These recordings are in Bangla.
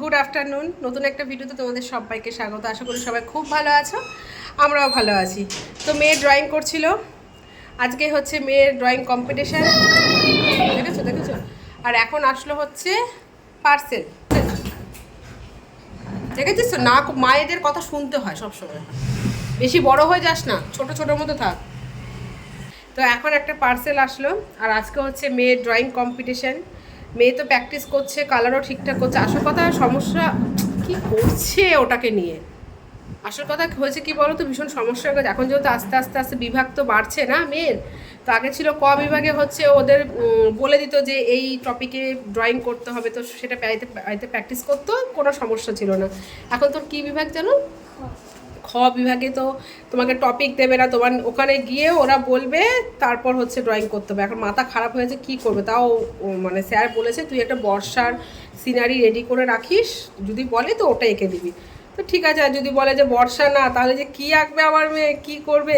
গুড আফটারনুন নতুন একটা ভিডিওতে তোমাদের সবাইকে স্বাগত। আশা করি সবাই খুব ভালো আছো, আমরাও ভালো আছি। তো মেয়ে ড্রয়িং করছিল। আজকে হচ্ছে মেয়ের ড্রয়িং কম্পিটিশান দেখেছ দেখেছ? আর এখন আসলো হচ্ছে পার্সেল দেখেছিস তো? না, মায়েদের কথা শুনতে হয় সবসময়। বেশি বড় হয়ে যাস না, ছোট ছোটোর মতো থাক। তো এখন একটা পার্সেল আসলো। আর আজকে হচ্ছে মেয়ের ড্রয়িং কম্পিটিশন মেয়ে তো প্র্যাকটিস করছে কালারও ঠিকঠাক করছে। আসল কথা, সমস্যা, কি করছে ওটাকে নিয়ে? আসল কথা হয়েছে কি বলো তো ভীষণ সমস্যা হয়ে গেছে। এখন যেহেতু আস্তে আস্তে আস্তে বিভাগ তো বাড়ছে না মেয়ের, তো আগে ছিল ক বিভাগে হচ্ছে ওদের বলে দিত যে এই টপিকে ড্রয়িং করতে হবে, তো সেটা প্র্যাকটিস করতো, কোনো সমস্যা ছিল না। এখন তোর কী বিভাগ জানো? খ বিভাগে তো তোমাকে টপিক দেবে না, তোমার ওখানে গিয়ে ওরা বলবে, তারপর হচ্ছে ড্রয়িং করতে হবে। এখন মাথা খারাপ হয়েছে, কি করবে? তাও মানে স্যার বলেছে, তুই একটা বর্ষার সিনারি রেডি করে রাখিস, যদি বলে তো ওটা এঁকে দিবি। তো ঠিক আছে, আর যদি বলে যে বর্ষা না, তাহলে যে কী আঁকবে আমার মেয়ে, কী করবে?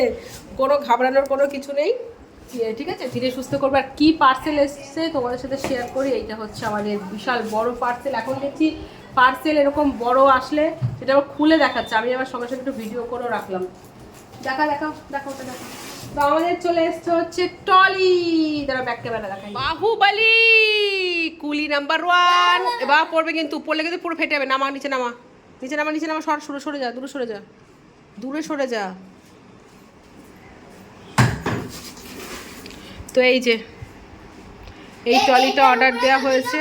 কোনো ঘাবড়ানোর কোনো কিছু নেই। ঠিক আছে, ধীরে সুস্থ করবে। আর কী পার্সেল এসছে তোমাদের সাথে শেয়ার করি, এইটা হচ্ছে আমাদের বিশাল বড় পার্সেল এখন দেখছি পার্সেল এরকম বড় আসলে সেটা আবার খুলে দেখাচ্ছে। আমি আবার সঙ্গে সঙ্গে একটু ভিডিও করেও রাখলাম। দেখা দেখাও দেখো ওটা দেখো। তো আমাদের চলে এসছে হচ্ছে টলি ব্যাক ক্যামেরা দেখাই। বাহুবলি কুলি নাম্বার ওয়ান এবার পড়বে কিন্তু পড়লে কিন্তু পুরো ফেটে যাবে। নামা নিচে নামা। নিচে নামা নিচে নামা সর সরে সরে যা দূরে সরে যা। দূরে সরে যা। তো এই যে এই ট্রলিটা অর্ডার দেওয়া হয়েছে।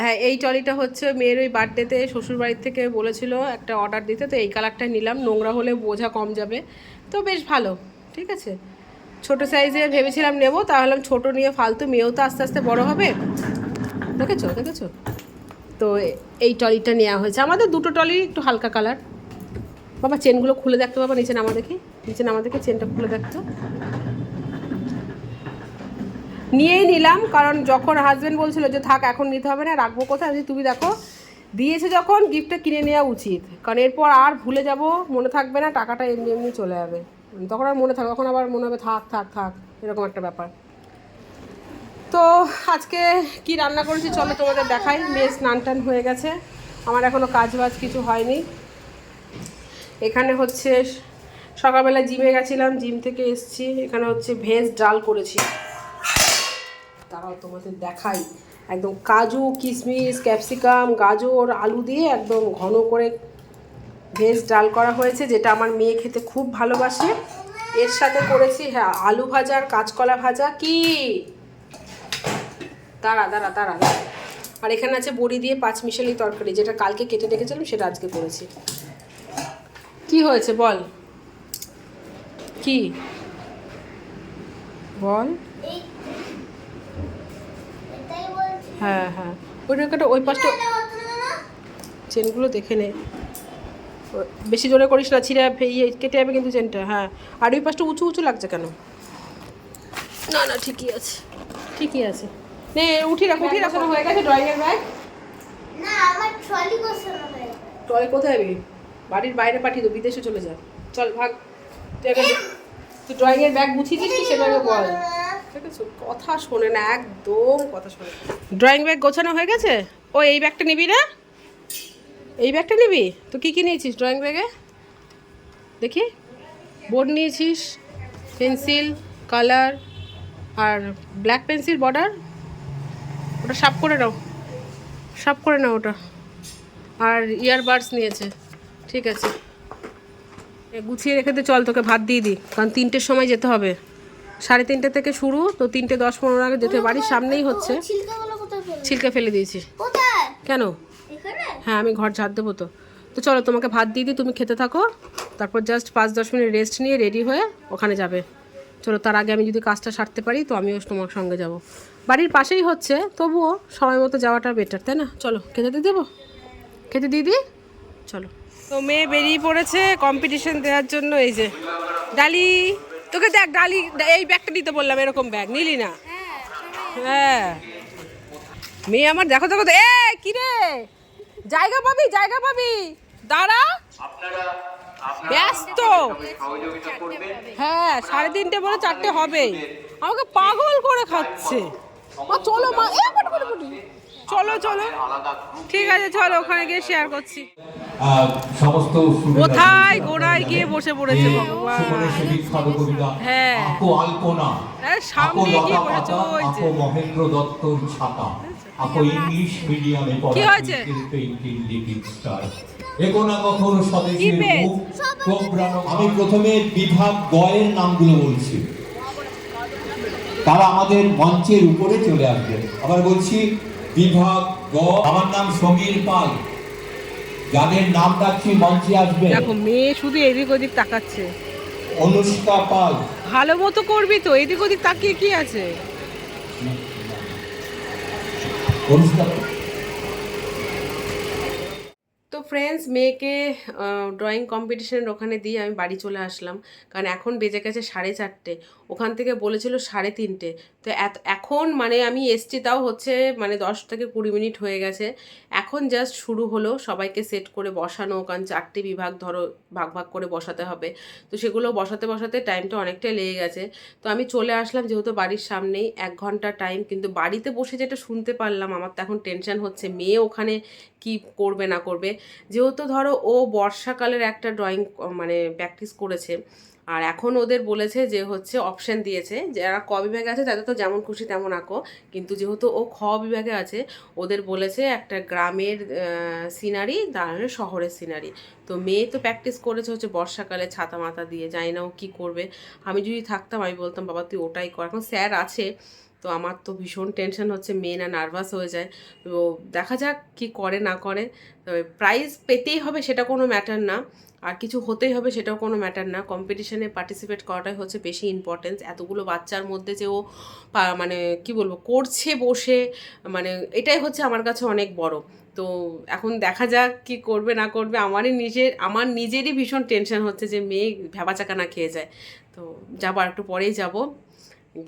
হ্যাঁ এই ট্রলিটা হচ্ছে মেয়ের ওই বার্থডেতে শ্বশুর বাড়ির থেকে বলেছিল একটা অর্ডার দিতে, তো এই কালারটা নিলাম, নোংরা হলে বোঝা কম যাবে। তো বেশ ভালো, ঠিক আছে? ছোট সাইজে ভেবেছিলাম নেব তাহলে ছোট নিয়ে ফালতু মেয়েও তো আস্তে আস্তে বড় হবে। দেখেছ দেখেছ? তো এই ট্রলিটা নেওয়া হয়েছে। আমাদের দুটো ট্রলি একটু হালকা কালার। বাবা চেনগুলো খুলে দেখতে বাবা, নিচে নামা দেখি। নিচে নামা দেখি চেনটা খুলে দেখতো। নিয়েই নিলাম, কারণ যখন হাজবেন্ড বলছিল যে থাক, এখন নিতে হবে না, রাখব কোথায়? তুমি দেখো, দিয়েছে যখন গিফটটা কিনে নেওয়া উচিত। কারণ এরপর আর ভুলে যাব, মনে থাকবে না, টাকাটা এমনি এমনি চলে যাবে। তখন আর মনে থাকবে, তখন আবার মনে হবে, থাক থাক থাক। এরকম একটা ব্যাপার। তো আজকে কি রান্না করেছি, চলো তোমাদের দেখাই। মেয়ে স্নান টান হয়ে গেছে। আমার এখনও কাজ বাজ কিছু হয়নি। এখানে হচ্ছে সকালবেলা জিমে গেছিলাম, জিম থেকে এসছি। এখানে হচ্ছে ভেজ ডাল করেছি। তারাও তোমাদের দেখাই। একদম কাজু কিশমিশ ক্যাপসিকাম, গাজর, আলু দিয়ে একদম ঘন করে ভেজ ডাল করা হয়েছে, যেটা আমার মেয়ে খেতে খুব ভালোবাসে। এর সাথে করেছি হ্যাঁ আলু ভাজা আর কাঁচকলা ভাজা। কি? দাঁড়া দাঁড়া দাঁড়া। আর এখানে আছে বড়ি দিয়ে পাঁচ মিশালি তরকারি, যেটা কালকে কেটে রেখেছিলাম সেটা আজকে করেছি। কি হয়েছে বল? কি? বল। হ্যাঁ হ্যাঁ। ওই একটা ওই পাশটা চেনগুলো দেখে নে। বেশি জোরে করিস না ছিঁড়ে ইয়ে কেটে যাবে কিন্তু চেনটা হ্যাঁ। আর ওই পাশটা উঁচু উঁচু লাগছে কেন? না না ঠিকই আছে। ঠিকই আছে। নে উঠি রাখ উঠি রাখানো হয়ে গেছে ড্রয়িংয়ের ব্যাগ? ট্রলি কোথায় যাবি বাড়ির বাইরে পাঠিয়ে দেবো বিদেশে চলে যা। চল ভাগ। তুই ড্রয়িংয়ের ব্যাগ গুছিয়ে দিচ্ছিস সেটা আগে বল। আছে, কথা শোনে না, একদম কথা শোনে ড্রয়িং ব্যাগ গোছানো হয়ে গেছে? ও, এই ব্যাগটা নিবি না? এই ব্যাগটা নিবি? তো কী কী নিয়েছিস ড্রয়িং ব্যাগে দেখি। বোর্ড নিয়েছিস, পেন্সিল, কালার আর ব্ল্যাক পেন্সিল বর্ডার। ওটা সাফ করে নাও। সাফ করে নাও ওটা। আর ইয়ারবাডস নিয়েছে। ঠিক আছে। গুছিয়ে রেখে দে, চল তোকে ভাত দিয়ে দিই, কারণ তিনটের সময় যেতে হবে। সাড়ে তিনটে থেকে শুরু তো তিনটে দশ পনেরো আগে যেতে বাড়ির সামনেই হচ্ছে। ছিলকে ফেলে দিয়েছি। কেন? হ্যাঁ আমি ঘর ঝাড় দেবো তো। তো চলো তোমাকে ভাত দিয়ে দিই তুমি খেতে থাকো। তারপর জাস্ট পাঁচ দশ মিনিট রেস্ট নিয়ে রেডি হয়ে ওখানে যাবে। চলো তার আগে আমি যদি কাজটা সারতে পারি তো আমিও তোমার সঙ্গে যাব। বাড়ির পাশেই হচ্ছে তবুও সময় মতো যাওয়াটা বেটার তাই না? চলো খেতে দিয়ে দেবো? খেতে দিয়ে দিই? চলো। তো মেয়ে বেরিয়ে পড়েছে কম্পিটিশন দেওয়ার জন্য এই যে। ডালি! তোকে দেখ ডালি এই ব্যাগটা নিতে বললাম এরকম ব্যাগ। নিলি না? হ্যাঁ। মেয়ে আমার দেখো দেখো এ কি রে? জায়গা পাবি জায়গা পাবি। দাঁড়া। ব্যস্ত। হ্যাঁ সাড়ে তিনটে বলে চারটে হবে। আমাকে পাগল করে খাচ্ছে। মা চলো মা। এ চলো চলো। ঠিক আছে চলো ওখানে গিয়ে শেয়ার করছি। সমস্ত কোথায় গোড়ায় গিয়ে বসে পড়েছে ভগবান? হ্যাঁ। আকো আলপনা। সামনে গিয়ে বসেছে ওই আকো মহেন্দ্র ছাতা আকো ইংলিশ মিডিয়ামে কি হয়েছে? একোনা কখনো স্বদেশের মুখ আমি প্রথমে বিভাগ গয়ের নামগুলো বলছি। তারা আমাদের মঞ্চের উপরে চলে আসবে। আবার বলছি বিভাগ গ আমার নাম সমীর পাল। যাদের নাম ডাকছি মঞ্চে আসবে? দেখো মেয়ে শুধু এদিক ওদিক তাকাচ্ছে। অনুষ্কা পাল। ভালো মতো করবি তো এদিক ওদিক তাকিয়ে কি আছে? অনুষ্কা তো ফ্রেন্ডস মেয়েকে ড্রয়িং কম্পিটিশনের ওখানে দিয়ে আমি বাড়ি চলে আসলাম। কারণ এখন বেজে গেছে সাড়ে চারটে। ওখান থেকে বলেছিল সাড়ে তিনটে। তো এত, এখন মানে আমি এসছি তাও হচ্ছে মানে দশ থেকে কুড়ি মিনিট হয়ে গেছে। এখন জাস্ট শুরু হলো সবাইকে সেট করে বসানো। কারণ চারটে বিভাগ ধরো, ভাগ ভাগ করে বসাতে হবে। তো সেগুলো বসাতে বসাতে টাইমটা অনেকটাই লেগে গেছে। তো আমি চলে আসলাম যেহেতু বাড়ির সামনেই। এক ঘণ্টা টাইম কিন্তু বাড়িতে বসে যেটা শুনতে পারলাম, আমার তো এখন টেনশন হচ্ছে। মেয়ে ওখানে কি করবে, না করবে? যেহেতু ধরো ও বর্ষাকালের একটা ড্রয়িং মানে প্র্যাকটিস করেছে, আর এখন ওদের বলেছে যে হচ্ছে অপশন দিয়েছে, যারা ক বিভাগে আছে তাদের তো যেমন খুশি তেমন আঁকো, কিন্তু যেহেতু ও খ বিভাগে আছে, ওদের বলেছে একটা গ্রামের সিনারি তার শহরের সিনারি তো মেয়ে তো প্র্যাকটিস করেছে হচ্ছে বর্ষাকালে ছাতা মাথা দিয়ে, জানি না ও কী করবে। আমি যদি থাকতাম, আমি বলতাম, বাবা, তুই ওটাই কর। এখন স্যার আছে তো আমার তো ভীষণ টেনশন হচ্ছে মেয়ে না নার্ভাস হয়ে যায়। তো দেখা যাক কি করে, না করে। তবে প্রাইজ পেতেই হবে সেটা কোনো ম্যাটার না। আর কিছু হতেই হবে সেটাও কোনো ম্যাটার না। কম্পিটিশনে পার্টিসিপেট করাটাই হচ্ছে বেশি ইম্পর্টেন্স এতগুলো বাচ্চার মধ্যে যে ও মানে কি বলব, করছে বসে মানে এটাই হচ্ছে আমার কাছে অনেক বড়। তো এখন দেখা যাক কি করবে, না করবে। আমারই নিজের, আমার নিজেরই ভীষণ টেনশন হচ্ছে যে মেয়ে ভেবাচাকা না খেয়ে যায়। তো যাব আর একটু পরেই যাব।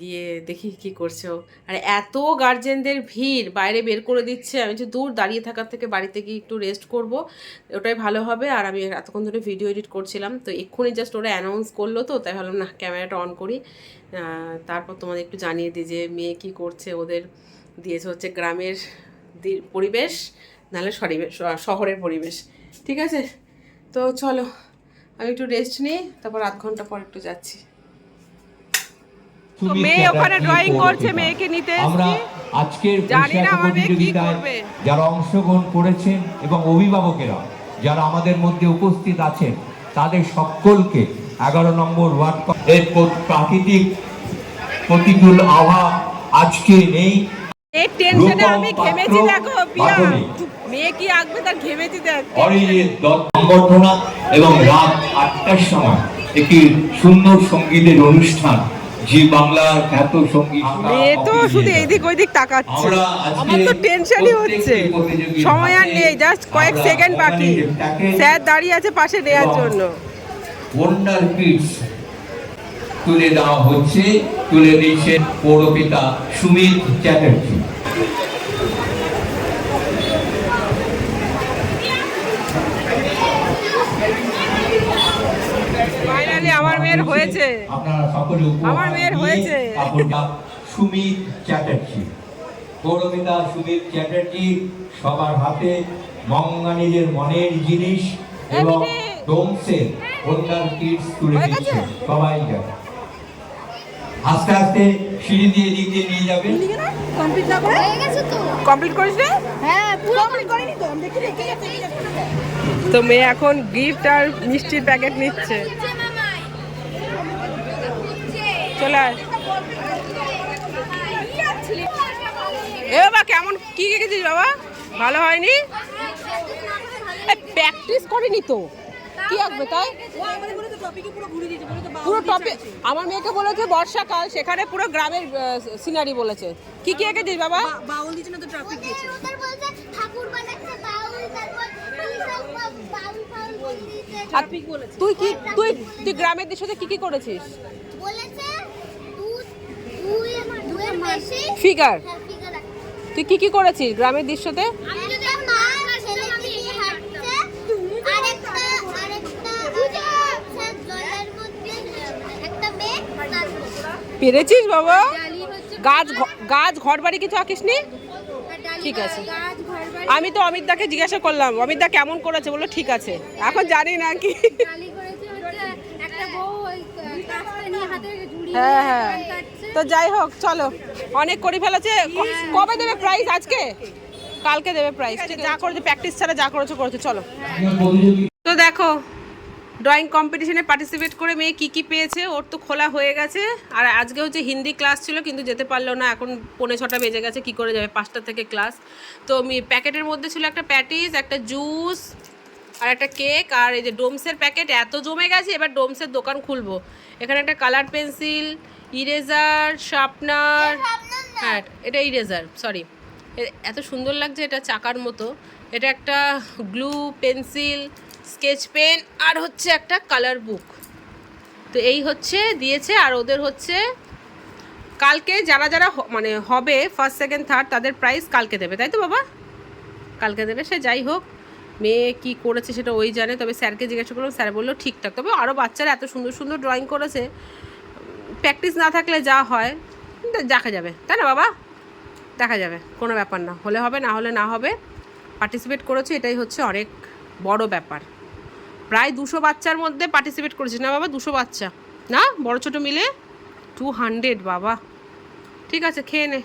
গিয়ে দেখি কি করছে আর এত গার্জেনদের ভিড়, বাইরে বের করে দিচ্ছে। আমি যে দূর দাঁড়িয়ে থাকার থেকে বাড়িতে গিয়ে একটু রেস্ট করব, ওটাই ভালো হবে। আর আমি এতক্ষণ ধরে ভিডিও এডিট করছিলাম, তো এক্ষুনি জাস্ট ওরা অ্যানাউন্স করল তো, তাই ভাবলাম না ক্যামেরাটা অন করি। তারপর তোমাদের একটু জানিয়ে দিই যে মেয়ে কী করছে, ওদের দিয়েছে হচ্ছে গ্রামের পরিবেশ, নাহলে শহরের পরিবেশ। ঠিক আছে? তো চলো, আমি একটু রেস্ট নিই, তারপর আধ ঘণ্টা পর একটু যাচ্ছি। মেয়ে ওখানে drawing করছে, মেয়েকে নিতে আমরা আজকের প্রতিযোগিতায় যারা অংশগ্রহণ করেছেন এবং অভিভাবকেরা যারা আমাদের মধ্যে উপস্থিত আছেন তাদের সকলকে এগারো নম্বর ওয়ার্ড প্রাকৃতিক প্রতিকূল আবহাওয়া আজকে নেই। এই টেনশনে আমি ঘেমেছি দেখো পিয়া মেয়ে কি আঁকবে তার ঘেমেছি দেখ অরিজিৎ দত্ত সংবর্ধনা এবং রাত আটটার সময় একটি সুন্দর সঙ্গীতের অনুষ্ঠান জি বাংলার এত সংগীত মেয়ে তো শুধু এইদিক ওইদিক তাকাচ্ছে। আমরা তো টেনশনই হচ্ছে। সময় আর নেই জাস্ট কয়েক সেকেন্ড বাকি। স্যার দাঁড়িয়ে আছে পাশে দেওয়ার জন্য। ওয়ান্ডার কিডস তুলে দেওয়া হচ্ছে তুলে দিচ্ছেন পৌরপিতা সুমিত চ্যাটার্জি। ফাইনালি আমার মেয়ের হয়েছে। আপনারা সকলে আমার মেয়ের হয়েছে। কাপড়টা সুমিত চ্যাটার্জি। পৌরপিতা সুমিত চ্যাটার্জি সবার হাতে মঙ্গানীদের মনের জিনিস এবং। ডোমসের ওন্ডার কিডস তুলে দিচ্ছে সবাই যাবে। আস্তে আস্তে সিঁড়ি দিয়ে দিক দিয়ে নিয়ে যাবে। কমপ্লিট না করে? হয়ে গেছে তো। কমপ্লিট করিস রে? হ্যাঁ পুরো কমপ্লিট করিনি তো? আমি দেখি রেখে গেছে তো মেয়ে এখন গিফট আর মিষ্টির প্যাকেট নিচ্ছে চলে আয়। এ বাবা, কেমন? কি এঁকেছিস বাবা? ভালো হয়নি? প্র্যাকটিস করেনি তো। কি আঁকবে তাই? পুরো টপিক আমার মেয়েকে বলেছে বর্ষাকাল সেখানে পুরো গ্রামের সিনারি বলেছে। কি কি এঁকেছিস বাবা? তুই কি তুই তুই গ্রামের দৃশ্যতে কি কি করেছিস? বলেছে দুধ দুই দুয়ের বেশি ফিগার? হ্যাঁ। তুই কি কি করেছিস গ্রামের দৃশ্যতে? পেরেছিস বাবা? গাছ ঘ- গাছ ঘর বাড়ি কিছু আঁকিস নি আর ডালি ঠিক আছে। আমি তো অমিতদাকে জিজ্ঞাসা করলাম অমিতদা কেমন করেছে? বলল ঠিক আছে। এখন জানি না কি। গালি করেছে হচ্ছে একটা বউ ওই কাজটা নিয়ে হাতে ঝুড়ি হ্যাঁ হ্যাঁ। তো যাই হোক চলো। অনেক করে ফেলেছে। কবে দেবে প্রাইস আজকে? কালকে দেবে প্রাইস ঠিক যা করেছে প্র্যাকটিস ছাড়া যা করেছ করেছ চলো। তো দেখো ড্রয়িং কম্পিটিশনে পার্টিসিপেট করে মেয়ে কী কী পেয়েছে ওর তো খোলা হয়ে গেছে। আর আজকে হচ্ছে হিন্দি ক্লাস ছিল কিন্তু যেতে পারল না। এখন পৌনে ছটা বেজে গেছে কি করে যাবে? পাঁচটা থেকে ক্লাস তো প্যাকেটের মধ্যে ছিল একটা প্যাটিস একটা জুস আর একটা কেক আর এই যে ডোমসের প্যাকেট এত জমে গেছে এবার ডোমসের দোকান খুলবো। এখানে একটা কালার পেন্সিল ইরেজার শার্পনার হ্যাঁ এটা ইরেজার সরি এত সুন্দর লাগছে এটা চাকার মতো। এটা একটা গ্লু পেন্সিল স্কেচ পেন আর হচ্ছে একটা কালার বুক তো এই হচ্ছে দিয়েছে আর ওদের হচ্ছে কালকে যারা যারা মানে হবে ফার্স্ট সেকেন্ড থার্ড তাদের প্রাইস কালকে দেবে তাই তো বাবা? কালকে দেবে সে যাই হোক। মেয়ে কি করেছে সেটা ওই জানে তবে স্যারকে জিজ্ঞাসা করলাম স্যার বলল ঠিকঠাক। তবে আরও বাচ্চারা এত সুন্দর সুন্দর ড্রয়িং করেছে। প্র্যাকটিস না থাকলে যা হয় দেখা যাবে। তাই না, বাবা? দেখা যাবে, কোনো ব্যাপার না। হলে হবে, না হলে না হবে। পার্টিসিপেট করেছে, এটাই হচ্ছে অনেক বড় ব্যাপার। প্রায় দুশো বাচ্চার মধ্যে পার্টিসিপেট করেছিস না, বাবা? দুশো বাচ্চা। না? বড় ছোটো মিলে? টু হান্ড্রেড বাবা। ঠিক আছে, খেয়ে নে।